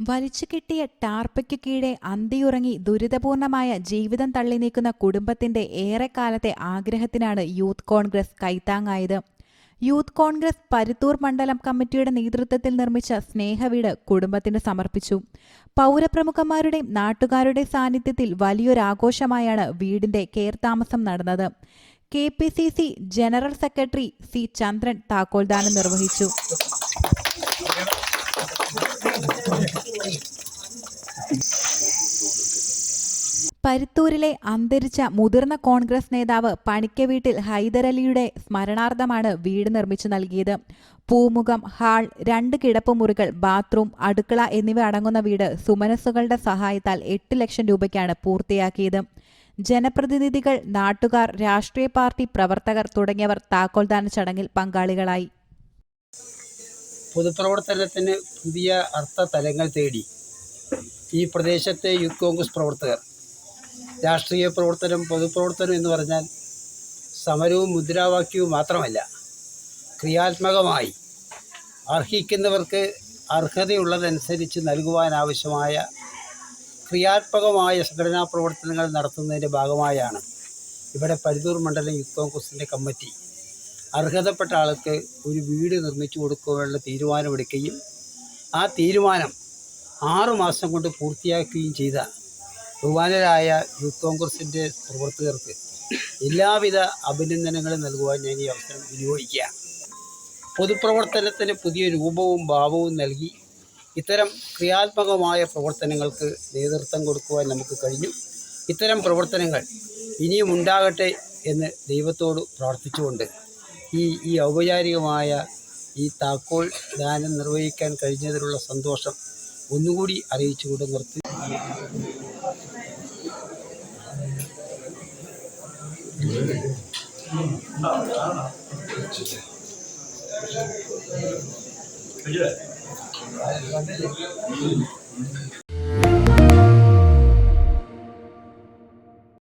വലിച്ചു കിട്ടിയ ടാർപ്പയ്ക്കു കീഴെ അന്തിയുറങ്ങി ദുരിതപൂർണമായ ജീവിതം തള്ളി നീക്കുന്ന കുടുംബത്തിന്റെ ഏറെക്കാലത്തെ ആഗ്രഹത്തിനാണ് യൂത്ത് കോൺഗ്രസ് കൈത്താങ്ങായത്. യൂത്ത് കോൺഗ്രസ് പരുത്തൂർ മണ്ഡലം കമ്മിറ്റിയുടെ നേതൃത്വത്തിൽ നിർമ്മിച്ച സ്നേഹവീട് കുടുംബത്തിന് സമർപ്പിച്ചു. പൗരപ്രമുഖന്മാരുടെയും നാട്ടുകാരുടെയും സാന്നിധ്യത്തിൽ വലിയൊരാഘോഷമായാണ് വീടിന്റെ കെയർതാമസം നടന്നത്. K P C C general secretary C Chandran താക്കോൽദാനം നിർവഹിച്ചു. പരുത്തൂരിലെ അന്തരിച്ച മുതിർന്ന കോൺഗ്രസ് നേതാവ് പണിക്ക വീട്ടിൽ ഹൈദരലിയുടെ സ്മരണാർത്ഥമാണ് വീട് നിർമ്മിച്ചു നൽകിയത്. പൂമുഖം ഹാൾ രണ്ട് കിടപ്പുമുറികൾ ബാത്റൂം അടുക്കള എന്നിവ അടങ്ങുന്ന വീട് സുമനസ്സുകളുടെ സഹായത്താൽ എട്ട് ലക്ഷം രൂപയ്ക്കാണ് പൂർത്തിയാക്കിയത്. ജനപ്രതിനിധികൾ നാട്ടുകാർ രാഷ്ട്രീയ പാർട്ടി പ്രവർത്തകർ തുടങ്ങിയവർ താക്കോൽദാന ചടങ്ങിൽ പങ്കാളികളായി. പൊതുപ്രവർത്തനത്തിന് പുതിയ അർത്ഥ തലങ്ങൾ തേടി ഈ പ്രദേശത്തെ യൂത്ത് കോൺഗ്രസ് പ്രവർത്തകർ രാഷ്ട്രീയ പ്രവർത്തനം പൊതുപ്രവർത്തനം എന്ന് പറഞ്ഞാൽ സമരവും മുദ്രാവാക്യവും മാത്രമല്ല ക്രിയാത്മകമായി അർഹിക്കുന്നവർക്ക് അർഹതയുള്ളതനുസരിച്ച് നൽകുവാനാവശ്യമായ ക്രിയാത്മകമായ സംഘടനാ പ്രവർത്തനങ്ങൾ നടത്തുന്നതിന്റെ ഭാഗമായാണ് ഇവിടെ പരിതൂർ മണ്ഡലം യൂത്ത് കോൺഗ്രസിന്റെ കമ്മിറ്റി അർഹതപ്പെട്ട ആൾക്ക് ഒരു വീട് നിർമ്മിച്ചു കൊടുക്കുവാനുള്ള തീരുമാനമെടുക്കുകയും ആ തീരുമാനം ആറുമാസം കൊണ്ട് പൂർത്തിയാക്കുകയും ചെയ്ത ബഹുമാനരായ യൂത്ത് കോൺഗ്രസിന്റെ പ്രവർത്തകർക്ക് എല്ലാവിധ അഭിനന്ദനങ്ങളും നൽകുവാൻ ഞാൻ ഈ അവസരം വിനിയോഗിക്കുകയാണ് പൊതുപ്രവർത്തനത്തിന് പുതിയ രൂപവും ഭാവവും നൽകി ഇത്തരം ക്രിയാത്മകമായ പ്രവർത്തനങ്ങൾക്ക് നേതൃത്വം കൊടുക്കുവാൻ നമുക്ക് കഴിഞ്ഞു. ഇത്തരം പ്രവർത്തനങ്ങൾ ഇനിയും ഉണ്ടാകട്ടെ എന്ന് ദൈവത്തോട് പ്രാർത്ഥിച്ചുകൊണ്ട് ഈ ഈ ഔപചാരികമായ ഈ താക്കോൽ ദാനം നിർവഹിക്കാൻ കഴിഞ്ഞതിലുള്ള സന്തോഷം ഒന്നുകൂടി അറിയിച്ചുകൊണ്ട് നിർത്തി.